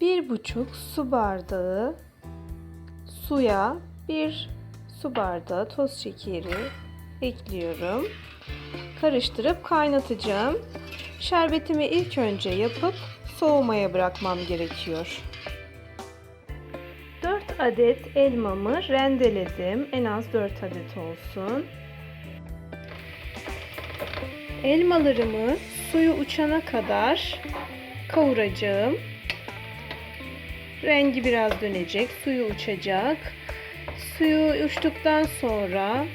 Bir buçuk su bardağı suya bir su bardağı toz şekeri ekliyorum. Karıştırıp kaynatacağım. Şerbetimi ilk önce yapıp soğumaya bırakmam gerekiyor. 4 adet elmamı rendeledim. En az 4 adet olsun. Elmalarımı suyu uçana kadar kavuracağım. Rengi biraz dönecek, suyu uçacak. Suyu uçtuktan sonra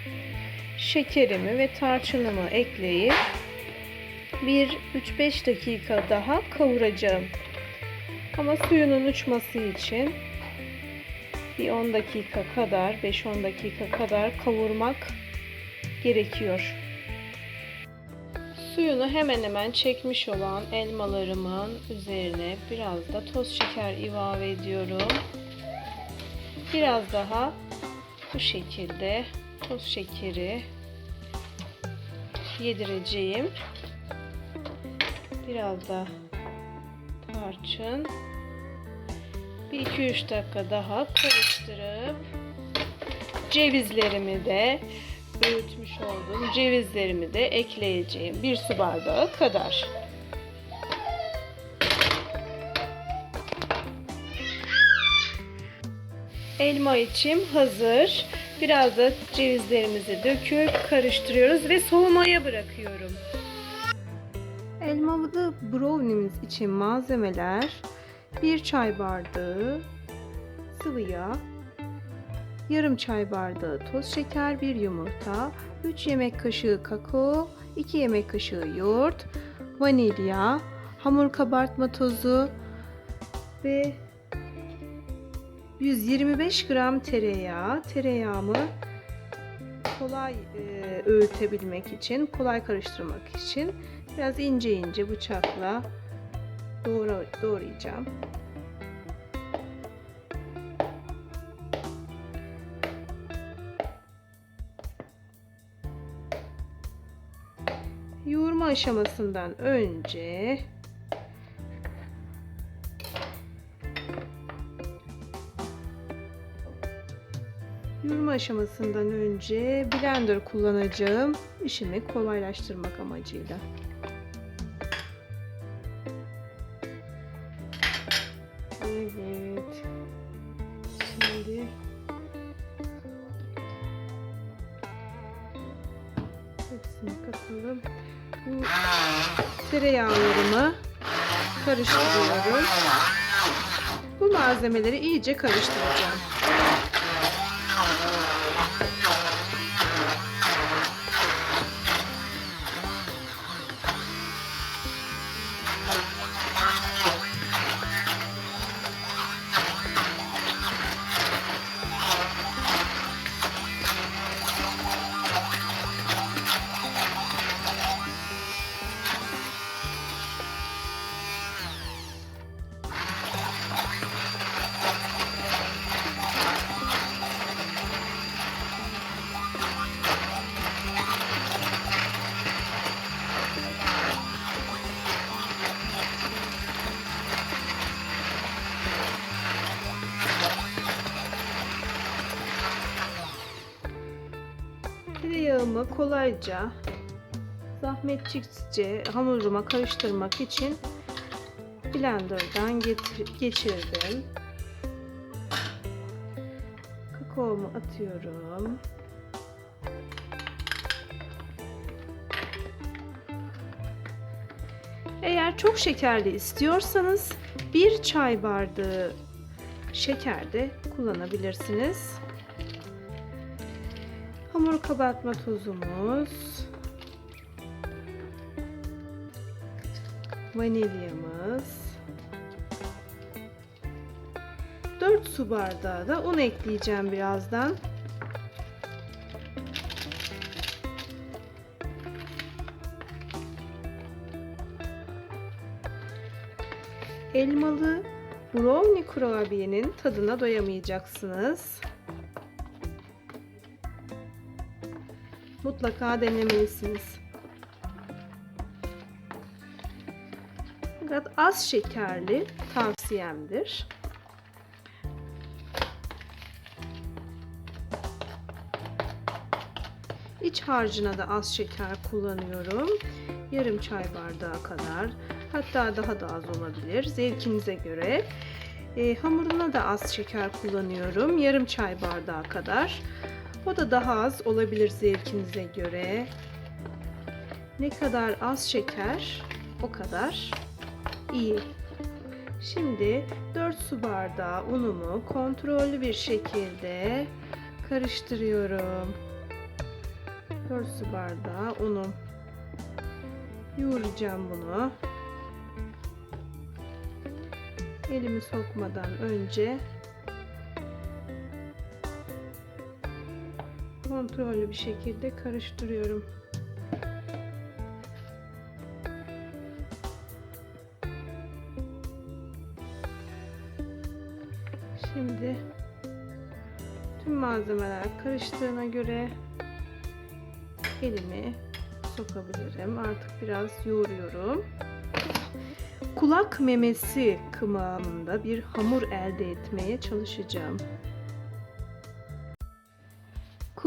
şekerimi ve tarçınımı ekleyip bir 3-5 dakika daha kavuracağım. Ama suyunun uçması için bir 10 dakika kadar, 5-10 dakika kadar kavurmak gerekiyor. Suyunu hemen hemen çekmiş olan elmalarımın üzerine biraz da toz şeker ilave ediyorum. Biraz daha bu şekilde toz şekeri yedireceğim. Biraz da tarçın. Bir 2-3 dakika daha karıştırıp cevizlerimi de öğütmüş olduğum cevizlerimi de ekleyeceğim. Bir su bardağı kadar. Elma içim hazır. Biraz da cevizlerimizi döküp karıştırıyoruz ve soğumaya bırakıyorum. Elmalı brownie'miz için malzemeler 1 çay bardağı sıvı yağ, yarım çay bardağı toz şeker, 1 yumurta, 3 yemek kaşığı kakao, 2 yemek kaşığı yoğurt, vanilya, hamur kabartma tozu ve 125 gram tereyağı. Tereyağımı kolay e, öğütebilmek için, kolay karıştırmak için biraz ince ince bıçakla doğra, doğrayacağım. Aşamasından önce Yoğurma aşamasından önce blender kullanacağım. işimi kolaylaştırmak amacıyla. Tereyağlarımı karıştırıyorum. Bu malzemeleri iyice karıştıracağım. Kolayca zahmetçikçe hamuruma karıştırmak için blenderdan getir- geçirdim. Kakaomu atıyorum. Eğer çok şekerli istiyorsanız bir çay bardağı şeker de kullanabilirsiniz. Hamur kabartma tozumuz. Vanilyamız. 4 su bardağı da un ekleyeceğim birazdan. Elmalı brownie kurabiyenin tadına doyamayacaksınız. Mutlaka denemelisiniz. Fakat az şekerli tavsiyemdir. İç harcına da az şeker kullanıyorum. Yarım çay bardağı kadar. Hatta daha da az olabilir. Zevkinize göre. E, hamuruna da az şeker kullanıyorum. Yarım çay bardağı kadar. O da daha az olabilir zevkinize göre. Ne kadar az şeker o kadar iyi. Şimdi 4 su bardağı unumu kontrollü bir şekilde karıştırıyorum. 4 su bardağı unum. Yoğuracağım bunu. Elimi sokmadan önce kontrollü bir şekilde karıştırıyorum. Şimdi tüm malzemeler karıştığına göre elimi sokabilirim. Artık biraz yoğuruyorum. Kulak memesi kıvamında bir hamur elde etmeye çalışacağım.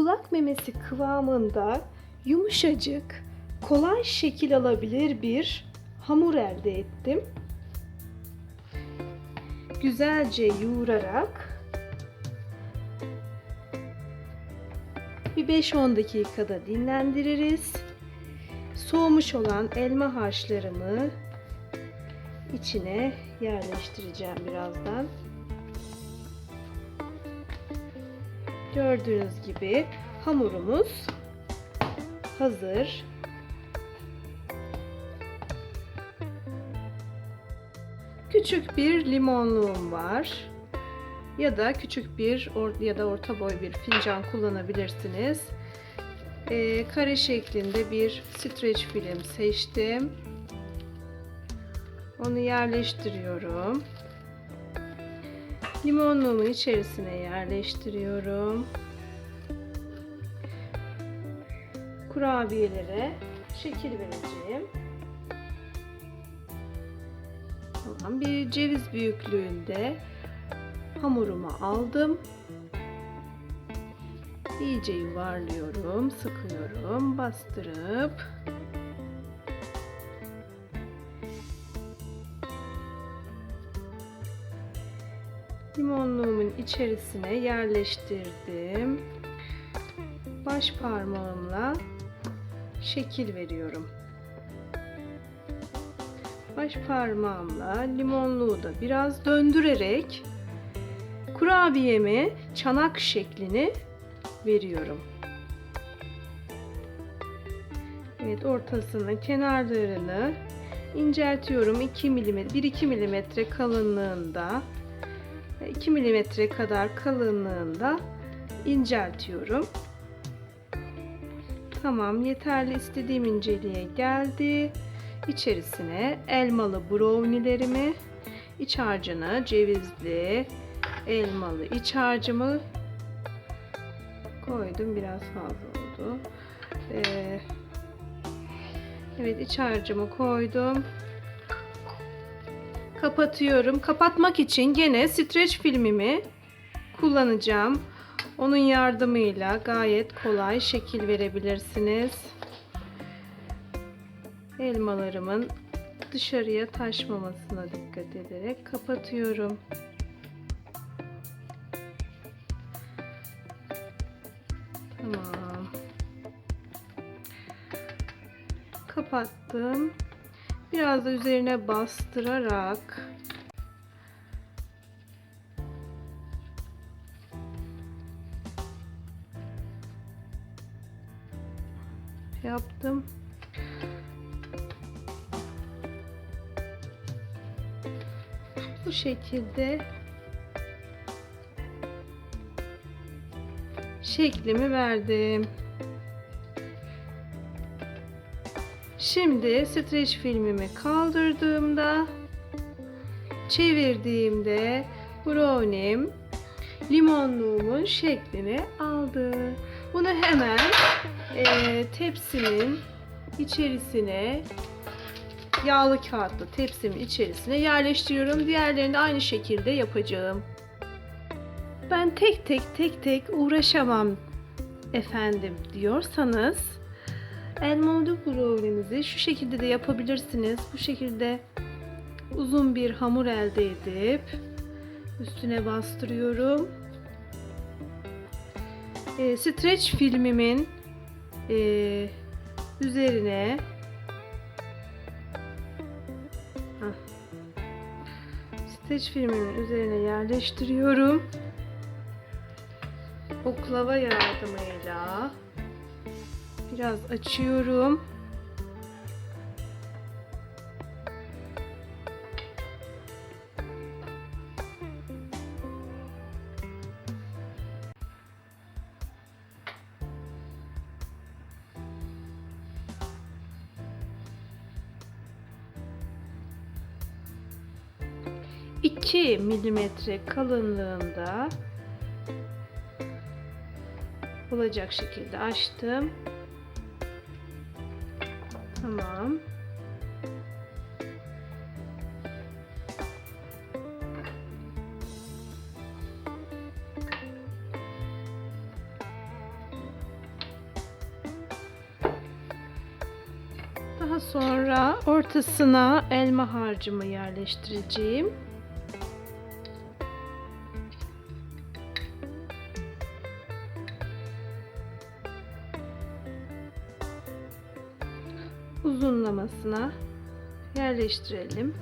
Kulak memesi kıvamında yumuşacık, kolay şekil alabilir bir hamur elde ettim. Güzelce yoğurarak bir 5-10 dakikada dinlendiririz. Soğumuş olan elma harçlarımı içine yerleştireceğim birazdan. Gördüğünüz gibi hamurumuz hazır. Küçük bir limonluğum var. Ya da küçük bir ya da orta boy bir fincan kullanabilirsiniz. Ee, kare şeklinde bir streç film seçtim. Onu yerleştiriyorum. Limonluğumun içerisine yerleştiriyorum. Kurabiyelere şekil vereceğim. Tamam, bir ceviz büyüklüğünde hamurumu aldım. İyice yuvarlıyorum, sıkıyorum, bastırıp limonluğumun içerisine yerleştirdim. Baş parmağımla şekil veriyorum. Baş parmağımla limonluğu da biraz döndürerek kurabiyemi çanak şeklini veriyorum. Evet ortasını kenarlarını inceltiyorum 2 mm 1-2 mm kalınlığında 2 mm kadar kalınlığında inceltiyorum. Tamam yeterli istediğim inceliğe geldi. İçerisine elmalı brownie'lerimi, iç harcına cevizli, elmalı iç harcımı koydum. Biraz fazla oldu. Ee, evet iç harcımı koydum. Kapatıyorum. Kapatmak için gene streç filmimi kullanacağım. Onun yardımıyla gayet kolay şekil verebilirsiniz. Elmalarımın dışarıya taşmamasına dikkat ederek kapatıyorum. Tamam. Kapattım. Biraz da üzerine bastırarak yaptım. Bu şekilde şeklimi verdim. Şimdi streç filmimi kaldırdığımda çevirdiğimde brownie'm limonluğumun şeklini aldı. Bunu hemen e, tepsinin içerisine yağlı kağıtlı tepsimin içerisine yerleştiriyorum. Diğerlerini de aynı şekilde yapacağım. Ben tek tek tek tek uğraşamam efendim diyorsanız elmalı brownie'mizi şu şekilde de yapabilirsiniz. Bu şekilde uzun bir hamur elde edip üstüne bastırıyorum. E, streç filmimin e, üzerine Hah. streç filmimin üzerine yerleştiriyorum. Oklava yardımıyla biraz açıyorum. İki milimetre kalınlığında olacak şekilde açtım. Sonra ortasına elma harcımı yerleştireceğim. uzunlamasına yerleştirelim.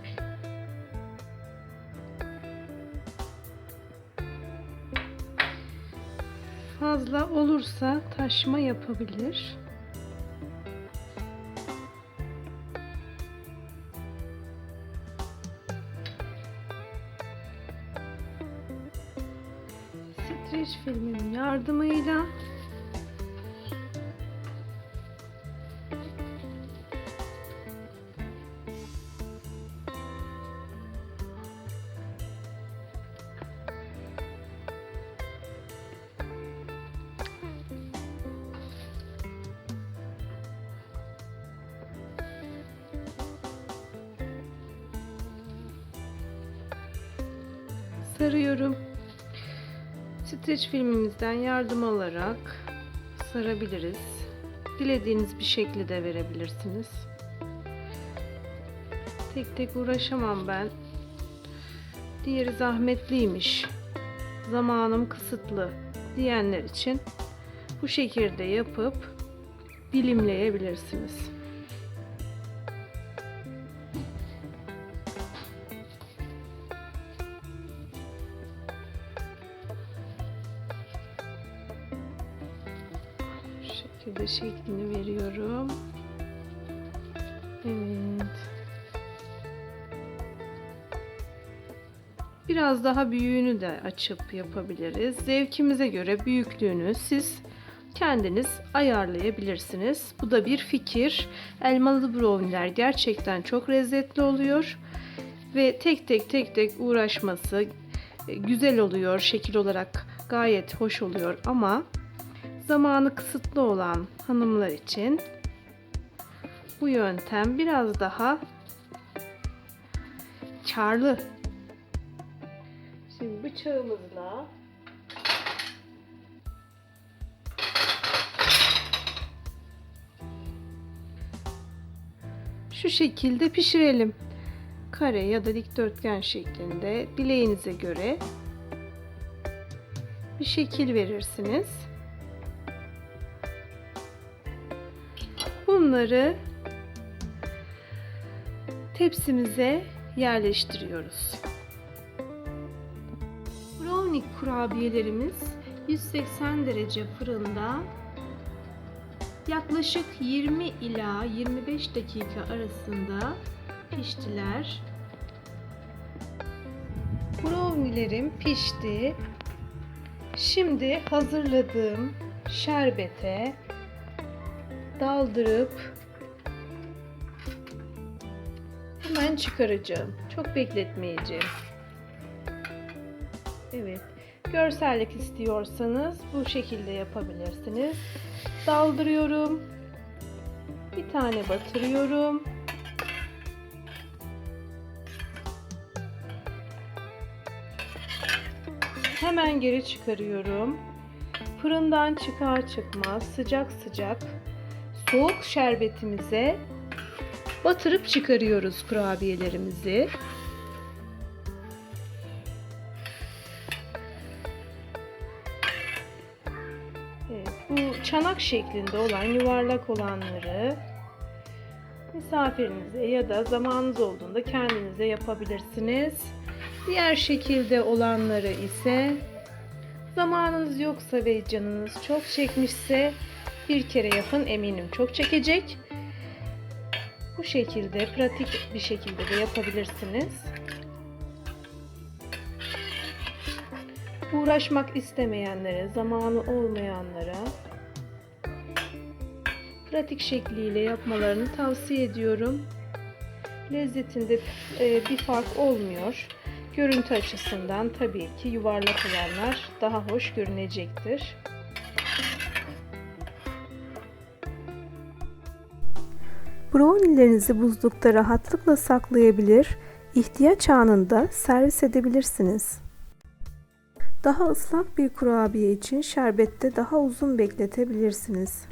Fazla olursa taşma yapabilir. Yardımıyla sarıyorum. Streç filmimizden yardım alarak sarabiliriz. Dilediğiniz bir şekli de verebilirsiniz. Tek tek uğraşamam ben. Diğeri zahmetliymiş. Zamanım kısıtlı diyenler için bu şekilde yapıp dilimleyebilirsiniz. Şeklini veriyorum. Evet. Biraz daha büyüğünü de açıp yapabiliriz. Zevkimize göre büyüklüğünü siz kendiniz ayarlayabilirsiniz. Bu da bir fikir. Elmalı brownie'ler gerçekten çok lezzetli oluyor. Ve tek tek tek tek uğraşması güzel oluyor. Şekil olarak gayet hoş oluyor ama zamanı kısıtlı olan hanımlar için bu yöntem biraz daha karlı. Şimdi bıçağımızla şu şekilde pişirelim. Kare ya da dikdörtgen şeklinde dileğinize göre bir şekil verirsiniz. Bunları tepsimize yerleştiriyoruz. Brownie kurabiyelerimiz 180 derece fırında yaklaşık 20 ila 25 dakika arasında piştiler. Brownielerim pişti. Şimdi hazırladığım şerbete daldırıp hemen çıkaracağım. Çok bekletmeyeceğim. Evet. Görsellik istiyorsanız bu şekilde yapabilirsiniz. Daldırıyorum. Bir tane batırıyorum. Hemen geri çıkarıyorum. Fırından çıkar çıkmaz sıcak sıcak soğuk şerbetimize batırıp çıkarıyoruz kurabiyelerimizi. Evet, bu çanak şeklinde olan yuvarlak olanları misafirinize ya da zamanınız olduğunda kendinize yapabilirsiniz. Diğer şekilde olanları ise zamanınız yoksa ve canınız çok çekmişse bir kere yapın eminim çok çekecek. Bu şekilde pratik bir şekilde de yapabilirsiniz. Uğraşmak istemeyenlere, zamanı olmayanlara pratik şekliyle yapmalarını tavsiye ediyorum. Lezzetinde e, bir fark olmuyor. Görüntü açısından tabii ki yuvarlak olanlar daha hoş görünecektir. Brownie'lerinizi buzlukta rahatlıkla saklayabilir, ihtiyaç anında servis edebilirsiniz. Daha ıslak bir kurabiye için şerbette daha uzun bekletebilirsiniz.